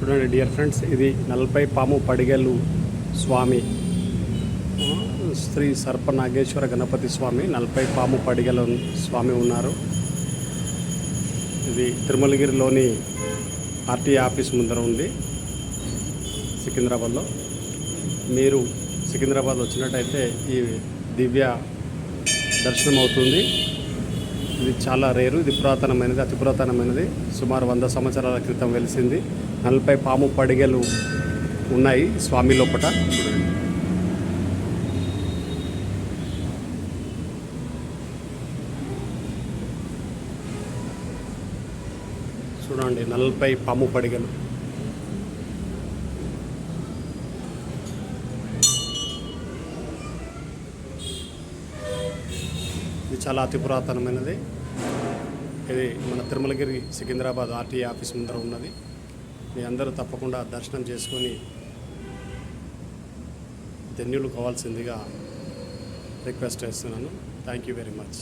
చూడండి dear friends ఇది నలభై పాము పడిగెలు స్వామి. శ్రీ సర్పనాగేశ్వర గణపతి స్వామి నలభై పాము పడిగెల స్వామి ఉన్నారు. ఇది తిరుమలగిరిలోని ఆర్టీ ఆఫీస్ ముందర ఉంది సికింద్రాబాద్లో. మీరు సికింద్రాబాద్ వచ్చినట్టయితే ఈ దివ్య దర్శనం అవుతుంది ఇది చాలా రేరు ఇది పురాతనమైనది అతి పురాతనమైనది. సుమారు వంద సంవత్సరాల క్రితం వెలిసింది. నలభై పాము పడిగలు ఉన్నాయి స్వామి లోపట. చూడండి నలభై పాము పడిగలు. చాలా అతి పురాతనమైనది. ఇది మన తిరుమలగిరి సికింద్రాబాద్ ఆర్టీఏ ఆఫీస్ ముందర ఉన్నది. మీ అందరూ తప్పకుండా దర్శనం చేసుకొని ధన్యులు కావాల్సిందిగా రిక్వెస్ట్ చేస్తున్నాను. Thank you very much